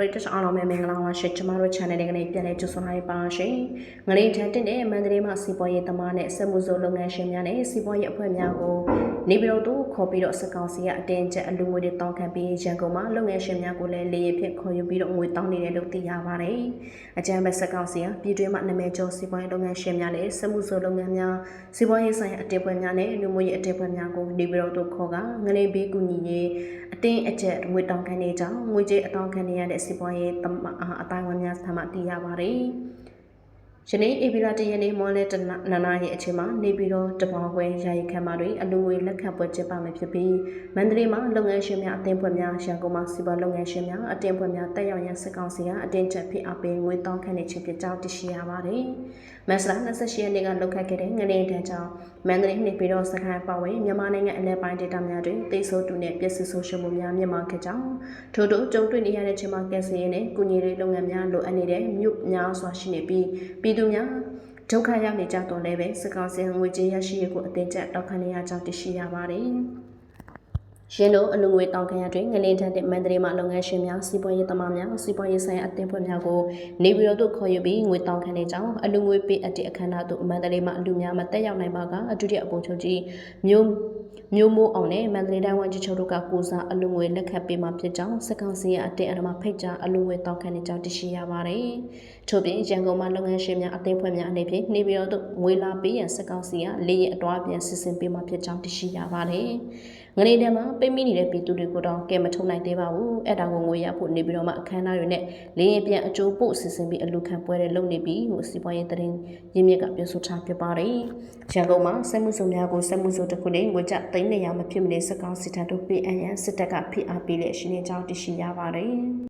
ပရိသတ်အားလုံးပဲမင်္ဂလာပါရှင်ကျမတို့ channel လေးကနေပြန်လည်ကြိုဆိုလိုက်ပါရှင်။ငလေးထန်တင်တဲ့မန္တလေးမှာစီပွားရေးသမားနဲ့စက်မှုစုလုပ်ငန်းရှင်များနဲ့စီပွားရေးအဖွဲ့များကိုနေပြည်တော်သို့ခေါ်ပြီးတော့စကောင်စီကအတင်းကျပ်အလူငွေတွေတောင်းခံပြီးရန်ကုန်မှာလုပ်ငန်းရှင်များကိုလည်းလေယာဉ်ဖြင့်ခေါ်ယူပြီးတော့ငွေတောင်းနေတယ်လို့သိရပါတယ်။အကြမ်းဖက်စကောင်စီကပြည်တွင်းမှာနာမည်ကျော်စီပွားရေးလုပ်ငန်းရှင်များနဲ့စက်မှုစုလုပ်ငန်းများစီပွားရေးဆိုင်ရာအတင်းပွဲများနဲ့လူမှုရေးအတင်းပွဲများကိုနေပြည်တော်သို့ခေါ်ကငလေးဘေးကူညီရေးအတင်းအကျပ်ငွေတောင်းခံနေကြောင်းငွေကြေးအတောင်းခံနေရတဲ့စီပွားရေးသမအတိုင်းဝန်များထမှသိရပါတယ်။ ယနေ့ဧပြီလတရက်နေ့မွန်လဲတနနာရဲ့အချိန်မှာနေပြည်တော်တပောင်ခွဲယာယီခမ်းမတွေအလူငွေလက်ခံပွဲကျင်းပမယ်ဖြစ်ပြီးမန္တလေးမှာလုပ်ငန်းရှင်များအသင်းဖွဲ့များရန်ကုန်မှာစီပွားလုပ်ငန်းရှင်များအတင်းဖွဲ့များတက်ရောက်ရန်စကောင်စီကအတင်းချက်ဖြစ်အပ်ပေးငွေတောင်းခံနေခြင်းဖြစ်ကြောင်းသိရှိရပါတယ်။မက်စလာ28ရက်နေ့ကလောက်ခတ်ခဲ့တဲ့ငလင်းတန်းကြောင့်မန္တလေးနေပြည်တော်စခန်းပဝေမြန်မာနိုင်ငံအလဲပိုင်းဒေသများတွင်တိတ်ဆိုးတူနဲ့ပြည်စစ်ဆိုရှယ်မှုများမြင့်မားခဲ့ကြောင်းထို့တို့ကြုံတွေ့နေရတဲ့ချိန်မှာကက်စီရင်နဲ့ကုညီရေးလုပ်ငန်းများလိုအပ်နေတဲ့မြို့များစွာရှိနေပြီးပြည်သူများဒုက္ခရောက်နေကြတော့လည်းပဲစကောင်းစင်ငွေကြေးရရှိရကိုအတင်းကျပ်တောက်ခံနေရကြောင်းသိရှိရပါတယ်။ရှင်တို့အလူငွေတောင်းခံရတွင်ငလင်းထက်တဲ့မန္တလေးမှာလုပ်ငန်းရှင်များစီးပွားရေးသမားများစီးပွားရေးဆိုင်ရာအသင်းဖွဲ့များကိုနေပြည်တော်သို့ခေါ်ယူပြီးငွေတောင်းခံနေကြောင်းအလူငွေပေးအပ်တဲ့အခမ်းအနားသို့မန္တလေးမှာအလူများမတက်ရောက်နိုင်ပါကအဒုတိယအပိုချုပ်ကြီးမျိုး မျိုးမိုးအောင်နဲ့မန္တလေးတိုင်းဝန်ကြီးချုပ်တို့ကကိုစားအလူငွေလက်ခတ်ပေးမှာဖြစ်ကြောင်းစကောင်စီရဲ့အတင်းအဓမ္မဖိတ်ကြားအလူငွေတောင်းခံနေကြောင်းသိရှိရပါတယ်။ထို့ပြင်ရန်ကုန်မှာလုပ်ငန်းရှင်များအသင်းဖွဲ့များအနေဖြင့်နေပြည်တော်သို့ငွေလာပေးရန်စကောင်စီကလေရင်အတွားပြန်စစ်စင်ပေးမှာဖြစ်ကြောင်းသိရှိရပါတယ်။ ငနေထဲမှာပိတ်မိနေတဲ့ပြည်သူတွေကိုတော့ကဲမထုံနိုင်သေးပါဘူး။အဲ့ဒါကိုငွေရဖို့နေပြည်တော်မှာအခမ်းအနားတွေနဲ့လေရင်ပြန်အကျိုးပို့စစ်စင်ပြီးအလူခံပွဲတွေလုပ်နေပြီးဟိုစီပွားရေးတရင်ရင်းမြစ်ကပြောဆိုထားဖြစ်ပါတယ်။ရန်ကုန်မှာစက်မှုစုံများကိုစက်မှုစုံတစ်ခုနဲ့ငွေကျသိန်းနေရမဖြစ်မနေစကောင်းစစ်တပ်တို့ပေးအပ်ရန်စစ်တပ်ကဖိအားပေးလက်ရှိနေကြောင်းသိရှိရပါတယ်။